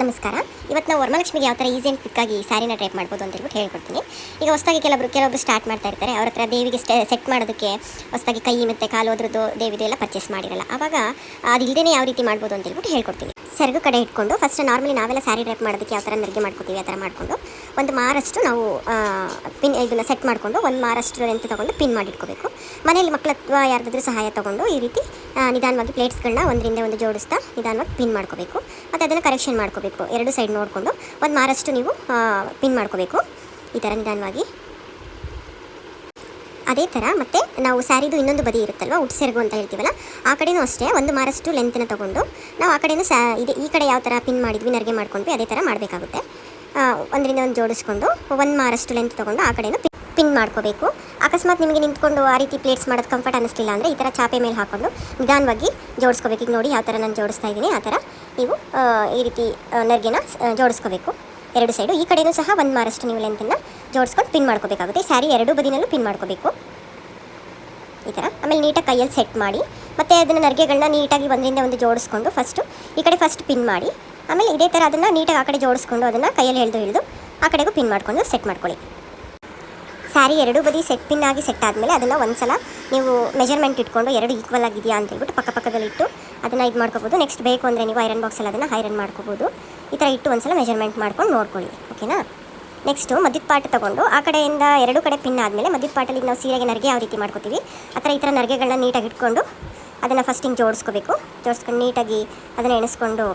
ನಮಸ್ಕಾರ. ಇವತ್ತು ನಾವು ವರಮಲಕ್ಷ್ಮಿಗೆ ಯಾವ ಥರ ಈಸಿ ಆ್ಯಂಡ್ ಕ್ವಿಕ್ಕಾಗಿ ಸ್ಯಾರಿನ ಟೈಪ್ ಮಾಡ್ಬೋದು ಅಂತ ಹೇಳ್ಬಿಟ್ಟು ಹೇಳ್ಕೊಡ್ತೀನಿ. ಈಗ ಹೊಸದಾಗಿ ಕೆಲವರು ಕೆಲವೊಬ್ಬರು ಸ್ಟಾರ್ಟ್ ಮಾಡ್ತಾ ಇರ್ತಾರೆ. ಅವ್ರ ಹತ್ರ ದೇವಿಗೆ ಸ್ಟೆ ಮಾಡೋದಕ್ಕೆ ಹೊಸದಾಗಿ ಕೈ ಮತ್ತು ಕಾಲು ಅದ್ರದ್ದು ದೇವಿದು ಎಲ್ಲ ಪರ್ಚೇಸ್ ಮಾಡಿರಲ್ಲ. ಆವಾಗ ಅದು ಯಾವ ರೀತಿ ಮಾಡ್ಬೋದು ಅಂತ ಹೇಳ್ಬಿಟ್ಟು ಹೇಳ್ಕೊಡ್ತೀನಿ. ಸೆರಗು ಕಡೆ ಇಟ್ಕೊಂಡು ಫಸ್ಟ್ ನಾರ್ಮಲಿ ನಾವೆಲ್ಲ ಸ್ಯಾರಿ ಟೈಪ್ ಮಾಡೋದಕ್ಕೆ ಯಾವ ಥರ ನೆರಿಗೆ ಮಾಡ್ಕೊತೀವಿ, ಆ ಥರ ಮಾಡಿಕೊಂಡು ಒಂದು ಮಾರಷ್ಟು ನಾವು ಪಿನ್ ಇದನ್ನು ಸೆಟ್ ಮಾಡಿಕೊಂಡು ಒಂದು ಮಾರಷ್ಟು ಲೆಂತ್ ತೊಗೊಂಡು ಪಿನ್ ಮಾಡಿಟ್ಕೋಬೇಕು ಮನೆಯಲ್ಲಿ ಮಕ್ಕಳ ಅಥವಾ ಯಾರ್ದಾದ್ರೂ ಸಹಾಯ ತೊಗೊಂಡು ಈ ರೀತಿ ನಿಧಾನವಾಗಿ ಪ್ಲೇಟ್ಸ್ಗಳನ್ನ ಒಂದರಿಂದ ಒಂದು ಜೋಡಿಸ್ತಾ ನಿಧಾನವಾಗಿ ಪಿನ್ ಮಾಡ್ಕೋಬೇಕು. ಮತ್ತು ಅದನ್ನು ಕರೆಕ್ಷನ್ ಮಾಡ್ಕೋಬೇಕು. ಎರಡು ಸೈಡ್ ನೋಡಿಕೊಂಡು ಒಂದು ಮಾರಷ್ಟು ನೀವು ಪಿನ್ ಮಾಡ್ಕೋಬೇಕು. ಈ ಥರ ನಿಧಾನವಾಗಿ. ಅದೇ ಥರ ಮತ್ತು ನಾವು ಸ್ಯಾರಿದು ಇನ್ನೊಂದು ಬದಿ ಇರುತ್ತಲ್ವ ಉಟ್ ಸೆರಗು ಅಂತ ಹೇಳ್ತೀವಲ್ಲ, ಆ ಕಡೆಯೂ ಅಷ್ಟೇ, ಒಂದು ಮಾರಷ್ಟು ಲೆಂತನ್ನ ತೊಗೊಂಡು, ನಾವು ಆ ಕಡೆಯೂ ಸ್ಯಾ, ಇದೆ, ಈ ಕಡೆ ಯಾವ ಥರ ಪಿನ್ ಮಾಡಿದ್ವಿ, ನರಿಗೆ ಮಾಡ್ಕೊಂಡ್ವಿ, ಅದೇ ಥರ ಮಾಡಬೇಕಾಗುತ್ತೆ. ಒಂದರಿಂದ ಒಂದು ಜೋಡಿಸ್ಕೊಂಡು, ಒಂದು ಮಾರಷ್ಟು ಲೆಂತ್ ತೊಗೊಂಡು ಆ ಕಡೆಯೂ ಪಿನ್ ಮಾಡ್ಕೋಬೇಕು. ಅಕಸ್ಮಾತ್ ನಿಮಗೆ ನಿಂತ್ಕೊಂಡು ಆ ರೀತಿ ಪ್ಲೇಟ್ಸ್ ಮಾಡೋದು ಕಂಫರ್ಟ್ ಅನ್ನಿಸ್ಲಿಲ್ಲ ಅಂದರೆ ಈ ಥರ ಚಾಪೆ ಮೇಲೆ ಹಾಕ್ಕೊಂಡು ನಿಧಾನವಾಗಿ ಜೋಡಿಸ್ಕೋಬೇಕು. ಈಗ ನೋಡಿ ಯಾವ ಥರ ನಾನು ಜೋಡಿಸ್ತಾ ಇದ್ದೀನಿ, ಆ ಥರ ನೀವು ಈ ರೀತಿ ನರ್ಗೆನ ಜೋಡಿಸ್ಕೋಬೇಕು. ಎರಡು ಸೈಡು ಈ ಕಡೆಯೂ ಸಹ ಒಂದು ಮಾರಷ್ಟು ನೀವು ಲೆಂತನ್ನು ಜೋಡಿಸ್ಕೊಂಡು ಪಿನ್ ಮಾಡ್ಕೋಬೇಕಾಗುತ್ತೆ. ಸ್ಯಾರಿ ಎರಡು ಬದಿನಲ್ಲೂ ಪಿನ್ ಮಾಡ್ಕೋಬೇಕು. ಈ ಥರ ಆಮೇಲೆ ನೀಟಾಗಿ ಕೈಯಲ್ಲಿ ಸೆಟ್ ಮಾಡಿ, ಮತ್ತು ಅದನ್ನು ನರಿಗೆಗಳನ್ನ ನೀಟಾಗಿ ಒಂದರಿಂದ ಒಂದು ಜೋಡಿಸ್ಕೊಂಡು ಫಸ್ಟು ಈ ಕಡೆ ಫಸ್ಟ್ ಪಿನ್ ಮಾಡಿ, ಆಮೇಲೆ ಇದೇ ಥರ ಅದನ್ನು ನೀಟಾಗಿ ಆ ಕಡೆ ಜೋಡಿಸ್ಕೊಂಡು ಅದನ್ನು ಕೈಯಲ್ಲಿ ಎಳೆದು ಹಿಡಿದು ಆ ಕಡೆಗೂ ಪಿನ್ ಮಾಡಿಕೊಂಡು ಸೆಟ್ ಮಾಡ್ಕೊಳ್ಳಿ. ಸ್ಯಾರಿ ಎರಡೂ ಬದಿ ಸೆಟ್ ಪಿನ್ ಆಗಿ ಸೆಟ್ ಆದಮೇಲೆ ಅದನ್ನು ಒಂದ್ಸಲ ನೀವು ಮೆಜರ್ಮೆಂಟ್ ಇಟ್ಕೊಂಡು ಎರಡು ಈಕ್ವಲ್ ಆಗಿದೆಯಾ ಅಂತ ಹೇಳ್ಬಿಟ್ಟು ಪಕ್ಕ ಪಕ್ಕದಲ್ಲಿ ಇಟ್ಟು ಅದನ್ನು ಇದು ಮಾಡ್ಕೋಬೋದು. ನೆಕ್ಸ್ಟ್ ಬೇಕು ಅಂದರೆ ನೀವು ಐರನ್ ಬಾಕ್ಸಲ್ಲಿ ಅದನ್ನು ಐರನ್ ಮಾಡ್ಕೋಬೋದು. ಈ ಥರ ಇಟ್ಟು ಒಂದ್ಸಲ ಮೆಜರ್ಮೆಂಟ್ ಮಾಡ್ಕೊಂಡು ನೋಡ್ಕೊಳ್ಳಿ. ಓಕೆನಾ ನೆಕ್ಸ್ಟು ಮದ್ಯದ ಪಾಟ್ ತೊಗೊಂಡು ಆ ಕಡೆಯಿಂದ ಎರಡು ಕಡೆ ಪಿನ್ ಆದಮೇಲೆ ಮಧ್ಯದ ಪಾಟಲ್ಲಿ ನಾವು ಸೀರೆಗೆ ನರಿಗೆ ಯಾವ ರೀತಿ ಮಾಡ್ಕೋತೀವಿ, ಆ ಥರ ಈ ಥರ ನರಿಗೆಗಳನ್ನ ನೀಟಾಗಿ ಇಟ್ಕೊಂಡು ಅದನ್ನು ಫಸ್ಟ್ ಹಿಂಗೆ ಜೋಡಿಸ್ಕೋಬೇಕು. ಜೋಡಿಸ್ಕೊಂಡು ನೀಟಾಗಿ ಅದನ್ನು ಎಣಿಸ್ಕೊಂಡು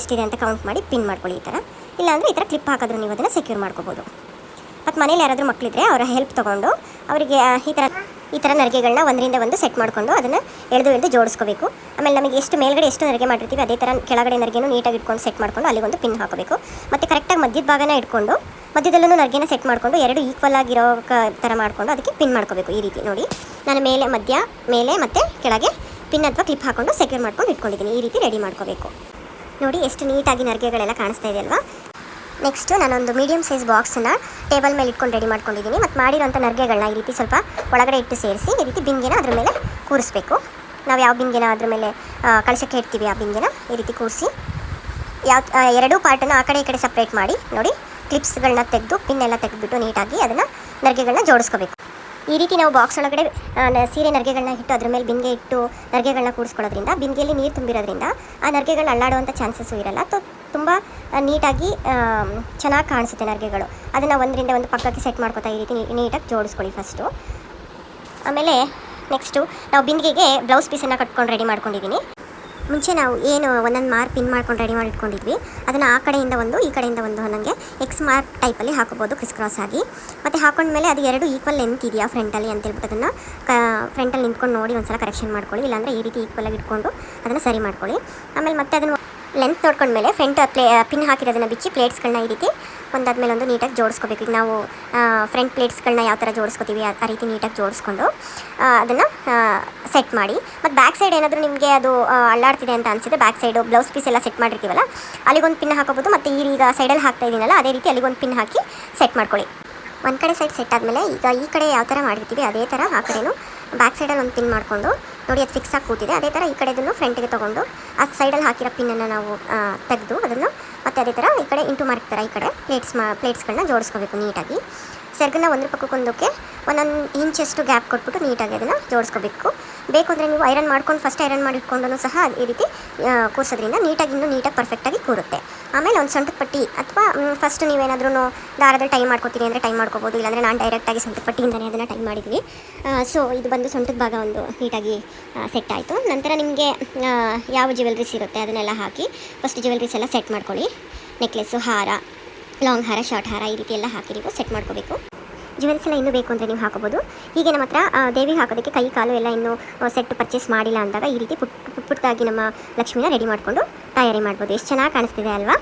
ಎಷ್ಟಿದೆ ಅಂತ ಕೌಂಟ್ ಮಾಡಿ ಪಿನ್ ಮಾಡ್ಕೊಳ್ಳಿ ಈ ಥರ ಇಲ್ಲಾಂದರೆ ಈ ಥರ ಕ್ಲಿಪ್ ಹಾಕಿದ್ರು ನೀವು ಅದನ್ನು ಸೆಕ್ಯೂರ್ ಮಾಡ್ಕೋಬೋದು. ಮತ್ತು ಮನೇಲಿ ಯಾರಾದರೂ ಮಕ್ಕಳಿದ್ರೆ ಅವರ ಹೆಲ್ಪ್ ತೊಗೊಂಡು ಅವರಿಗೆ ಈ ಥರ ಈ ಥರ ನರಿಗೆಗಳನ್ನ ಒಂದರಿಂದ ಒಂದು ಸೆಟ್ ಮಾಡಿಕೊಂಡು ಅದನ್ನು ಎಳೆದು ಎಳೆದು ಜೋಡಿಸ್ಕೋಬೇಕು. ಆಮೇಲೆ ನಮಗೆ ಎಷ್ಟು ಮೇಲ್ಗಡೆ ಎಷ್ಟು ನರಿಗೆ ಮಾಡಿರ್ತೀವಿ ಅದೇ ಥರ ಕೆಳಗಡೆ ನರಿಗೆನೂ ನೀಟಾಗಿ ಇಟ್ಕೊಂಡು ಸೆಟ್ ಮಾಡ್ಕೊಂಡು ಅಲ್ಲಿ ಒಂದು ಪಿನ್ ಹಾಕೋಬೇಕು. ಮತ್ತು ಕರೆಕ್ಟಾಗಿ ಮಧ್ಯದ ಭಾಗನ ಇಟ್ಕೊಂಡು ಮಧ್ಯದಲ್ಲೂ ನರಿಗೆನ ಸೆಟ್ ಮಾಡಿಕೊಂಡು ಎರಡು ಈಕ್ವಲ್ ಆಗಿರೋ ಥರ ಮಾಡಿಕೊಂಡು ಅದಕ್ಕೆ ಪಿನ್ ಮಾಡ್ಕೋಬೇಕು ಈ ರೀತಿ ನೋಡಿ. ನಾನು ಮೇಲೆ, ಮಧ್ಯ, ಮೇಲೆ ಮತ್ತು ಕೆಳಗೆ ಪಿನ್ ಅಥವಾ ಕ್ಲಿಪ್ ಹಾಕೊಂಡು ಸೆಕ್ಯೂರ್ ಮಾಡ್ಕೊಂಡು ಇಟ್ಕೊಂಡಿದ್ದೀನಿ. ಈ ರೀತಿ ರೆಡಿ ಮಾಡ್ಕೋಬೇಕು. ನೋಡಿ, ಎಷ್ಟು ನೀಟಾಗಿ ನರಿಗೆಗಳೆಲ್ಲ ಕಾಣಿಸ್ತಾ ಇದೆ ಅಲ್ವಾ ನೆಕ್ಸ್ಟು ನಾನೊಂದು ಮೀಡಿಯಮ್ ಸೈಜ್ ಬಾಕ್ಸನ್ನು ಟೇಬಲ್ ಮೇಲೆ ಇಟ್ಕೊಂಡು ರೆಡಿ ಮಾಡ್ಕೊಂಡಿದ್ದೀನಿ ಮತ್ತು ಮಾಡಿರೋಂಥ ನರ್ಗೆಗಳನ್ನ ಈ ರೀತಿ ಸ್ವಲ್ಪ ಒಳಗಡೆ ಇಟ್ಟು ಸೇರಿಸಿ ಈ ರೀತಿ ಬಿಂಗಿನ ಅದ್ರ ಮೇಲೆ ಕೂರಿಸ್ಬೇಕು. ನಾವು ಯಾವ ಬಿಂಗಿನ ಅದ್ರ ಮೇಲೆ ಆ, ಕಳಶಕ್ಕೆ ಇಡ್ತೀವಿ ಆ ಬಿಂಗಿನ ಈ ರೀತಿ ಕೂರಿಸಿ ಯಾವ ಎರಡೂ ಪಾರ್ಟನ್ನು ಆ ಕಡೆ ಈ ಕಡೆ ಸಪ್ರೇಟ್ ಮಾಡಿ ನೋಡಿ ಕ್ಲಿಪ್ಸ್ಗಳನ್ನ ತೆಗೆದು ಪಿನ್ ಎಲ್ಲ ತೆಗೆದುಬಿಟ್ಟು ನೀಟಾಗಿ ಅದನ್ನು ನರ್ಗೆಗಳನ್ನ ಜೋಡಿಸ್ಕೋಬೇಕು. ಈ ರೀತಿ ನಾವು ಬಾಕ್ಸ್ ಒಳಗಡೆ ಸೀರೆ ನರ್ಗೆಗಳನ್ನ ಇಟ್ಟು ಅದ್ರ ಮೇಲೆ ಬಿಂದಿಗೆ ಇಟ್ಟು ನರ್ಗೆಗಳನ್ನ ಕೂಡಿಸ್ಕೊಳ್ಳೋದ್ರಿಂದ ಬಿಂದಿಗೆಯಲ್ಲಿ ನೀರು ತುಂಬಿರೋದ್ರಿಂದ ಆ ನರ್ಗೆಗಳು ಅಲ್ಲಾಡುವಂಥ ಚಾನ್ಸಸ್ಸು ಇರಲ್ಲ. ತು ತುಂಬ ನೀಟಾಗಿ ಚೆನ್ನಾಗಿ ಕಾಣಿಸುತ್ತೆ ನರ್ಗೆಗಳು. ಅದನ್ನು ಒಂದರಿಂದ ಒಂದು ಪಕ್ಕಕ್ಕೆ ಸೆಟ್ ಮಾಡ್ಕೊತಾ ಈ ರೀತಿ ನೀಟಾಗಿ ಜೋಡಿಸ್ಕೊಳ್ಳಿ ಫಸ್ಟು ಆಮೇಲೆ ನೆಕ್ಸ್ಟು ನಾವು ಬಿಂದಿಗೆಗೆ ಬ್ಲೌಸ್ ಪೀಸನ್ನು ಕಟ್ಕೊಂಡು ರೆಡಿ ಮಾಡ್ಕೊಂಡಿದ್ದೀನಿ ಮುಂಚೆ ನಾವು ಏನು ಒಂದೊಂದು ಮಾರ್ಕ್ ಪಿನ್ ಮಾಡ್ಕೊಂಡು ರೆಡಿ ಮಾಡಿ ಇಟ್ಕೊಂಡಿದ್ವಿ ಅದನ್ನು ಆ ಕಡೆಯಿಂದ ಒಂದು, ಈ ಕಡೆಯಿಂದ ಒಂದು ನನಗೆ ಎಕ್ಸ್ ಮಾರ್ಕ್ ಟೈಪಲ್ಲಿ ಹಾಕೋಬೋದು ಕ್ರಿಸ್ ಕ್ರಾಸ್ ಆಗಿ. ಮತ್ತು ಹಾಕೊಂಡ್ಮೇಲೆ ಅದು ಎರಡು ಈಕ್ವಲ್ ಲೆಂತ್ ಇದೆಯಾ ಫ್ರಂಟಲ್ಲಿ ಅಂತ ಹೇಳ್ಬಿಟ್ಟು ಅದನ್ನು ಕ ಫ್ರಂಟಲ್ಲಿ ನಿಂತ್ಕೊಂಡು ನೋಡಿ ಒಂದು ಸಲ ಕರೆಕ್ಷನ್ ಮಾಡ್ಕೊಳ್ಳಿ. ಇಲ್ಲಾಂದರೆ ಈ ರೀತಿ ಈಕ್ವಲ್ ಆಗಿ ಇಟ್ಕೊಂಡು ಅದನ್ನು ಸರಿ ಮಾಡ್ಕೊಳ್ಳಿ. ಆಮೇಲೆ ಮತ್ತೆ ಅದನ್ನು ಲೆಂತ್ ನೋಡ್ಕೊಂಡ್ಮೇಲೆ ಫ್ರಂಟ್ ಪ್ಲೇ ಪಿನ್ ಹಾಕಿರೋದನ್ನು ಬಿಚ್ಚಿ ಪ್ಲೇಟ್ಸ್ಗಳನ್ನ ಈ ರೀತಿ ಒಂದಾದ್ಮೇಲೆ ಒಂದು ನೀಟಾಗಿ ಜೋಡಿಸ್ಕೋಬೇಕು. ಈಗ ನಾವು ಫ್ರಂಟ್ ಪ್ಲೇಟ್ಸ್ಗಳನ್ನ ಯಾವ ಥರ ಜೋಡಿಸ್ಕೋತೀವಿ, ಆ ರೀತಿ ನೀಟಾಗಿ ಜೋಡಿಸ್ಕೊಂಡು ಅದನ್ನು ಸೆಟ್ ಮಾಡಿ. ಮತ್ತು ಬ್ಯಾಕ್ ಸೈಡ್ ಏನಾದರೂ ನಿಮಗೆ ಅದು ಅಳ್ಳಾಡ್ತಿದೆ ಅಂತ ಅನಿಸಿದ್ರೆ ಬ್ಯಾಕ್ ಸೈಡು ಬ್ಲೌಸ್ ಪೀಸ್ ಎಲ್ಲ ಸೆಟ್ ಮಾಡಿರ್ತೀವಲ್ಲ ಅಲ್ಲಿಗೊಂದು ಪಿನ್ ಹಾಕೋಬೋದು. ಮತ್ತು ಈಗ ಸೈಡಲ್ಲಿ ಹಾಕ್ತಾ ಇದ್ದೀನಲ್ಲ ಅದೇ ರೀತಿ ಅಲ್ಲಿಗೊಂದು ಪಿನ್ ಹಾಕಿ ಸೆಟ್ ಮಾಡ್ಕೊಳ್ಳಿ. ಒಂದು ಕಡೆ ಸೈಡ್ ಸೆಟ್ ಆದಮೇಲೆ ಈಗ ಈ ಕಡೆ ಯಾವ ಥರ ಮಾಡಿರ್ತೀವಿ ಅದೇ ಥರ ಆ ಕಡೆಯೂ ಬ್ಯಾಕ್ ಸೈಡಲ್ಲಿ ಒಂದು ಪಿನ್ ಮಾಡಿಕೊಂಡು ನೋಡಿ, ಅದು ಫಿಕ್ಸ್ ಆಗಿ ಕೂತಿದೆ. ಅದೇ ಥರ ಈ ಕಡೆದನ್ನು ಫ್ರಂಟಿಗೆ ತೊಗೊಂಡು ಆ ಸೈಡಲ್ಲಿ ಹಾಕಿರೋ ಪಿನ್ನನ್ನು ನಾವು ತೆಗೆದು ಅದನ್ನು ಮತ್ತು ಅದೇ ಥರ ಈ ಕಡೆ ಇಂಟು ಮಾರ್ಕ್ ಥರ ಈ ಕಡೆ ಪ್ಲೇಟ್ಸ್ ಮಾ ಪ್ಲೇಟ್ಸ್ಗಳನ್ನ ಜೋಡಿಸ್ಕೋಬೇಕು ನೀಟಾಗಿ. ಸೆರ್ಗನ್ನ ಒಂದ್ರ ಪಕ್ಕಕ್ಕೊಂದಕ್ಕೆ ಒಂದೊಂದು ಇಂಚಷ್ಟು ಗ್ಯಾಪ್ ಕೊಟ್ಬಿಟ್ಟು ನೀಟಾಗಿ ಅದನ್ನು ಜೋಡಿಸ್ಕೋಬೇಕು. ಬೇಕು ಅಂದರೆ ನೀವು ಐರನ್ ಮಾಡ್ಕೊಂಡು ಫಸ್ಟ್ ಐರನ್ ಮಾಡಿಟ್ಕೊಂಡು ಸಹ ಈ ರೀತಿ ಕೂರಿಸೋದ್ರಿಂದ ನೀಟಾಗಿ ಇನ್ನೂ ನೀಟಾಗಿ ಪರ್ಫೆಕ್ಟಾಗಿ ಕೂರುತ್ತೆ. ಆಮೇಲೆ ಒಂದು ಸೊಂಟದ ಪಟ್ಟಿ ಅಥವಾ ಫಸ್ಟ್ ನೀವೇನಾದ್ರೂ ದಾರದಲ್ಲಿ ಟೈಮ್ ಮಾಡ್ಕೊತೀನಿ ಅಂದರೆ ಟೈಮ್ ಮಾಡ್ಕೋಬೋದು, ಇಲ್ಲಾಂದರೆ ನಾನು ಡೈರೆಕ್ಟಾಗಿ ಸೊಂಟದ ಪಟ್ಟಿಯಿಂದಲೇ ಅದನ್ನು ಟೈಮ್ ಮಾಡಿದ್ದೀನಿ ಸೊ ಇದು ಬಂದು ಸೊಂಟದ ಭಾಗ ಒಂದು ನೀಟಾಗಿ ಸೆಟ್ ಆಯಿತು. ನಂತರ ನಿಮಗೆ ಯಾವ ಜ್ಯುವೆಲ್ರೀಸ್ ಇರುತ್ತೆ ಅದನ್ನೆಲ್ಲ ಹಾಕಿ ಫಸ್ಟ್ ಜ್ಯುವೆಲ್ರೀಸ್ ಎಲ್ಲ ಸೆಟ್ ಮಾಡ್ಕೊಳ್ಳಿ. ನೆಕ್ಲೆಸ್ಸು ಹಾರ ಲಾಂಗ್ ಹಾರ ಶಾರ್ಟ್ ಹಾರ ಈ ರೀತಿ ಎಲ್ಲ ಹಾಕಿ ನೀವು ಸೆಟ್ ಮಾಡ್ಕೋಬೇಕು. ಜ್ಯುವೆಲ್ಸ್ ಎಲ್ಲ ಇನ್ನೂ ಬೇಕು ಅಂದರೆ ನೀವು ಹಾಕೋಬೋದು. ಹೀಗೆ ನಮ್ಮ ಹತ್ರ ದೇವಿ ಹಾಕೋದಕ್ಕೆ ಕೈ, ಕಾಲು ಎಲ್ಲ ಇನ್ನೂ ಸೆಟ್ ಪರ್ಚೇಸ್ ಮಾಡಿಲ್ಲ ಅಂದಾಗ ಈ ರೀತಿ ಪುಟ್ ಪುಟ್ಟಾಗಿ ನಮ್ಮ ಲಕ್ಷ್ಮೀನ ರೆಡಿ ಮಾಡಿಕೊಂಡು ತಯಾರಿ ಮಾಡ್ಬೋದು. ಎಷ್ಟು ಚೆನ್ನಾಗಿ ಕಾಣಿಸ್ತಿದೆ ಅಲ್ವಾ?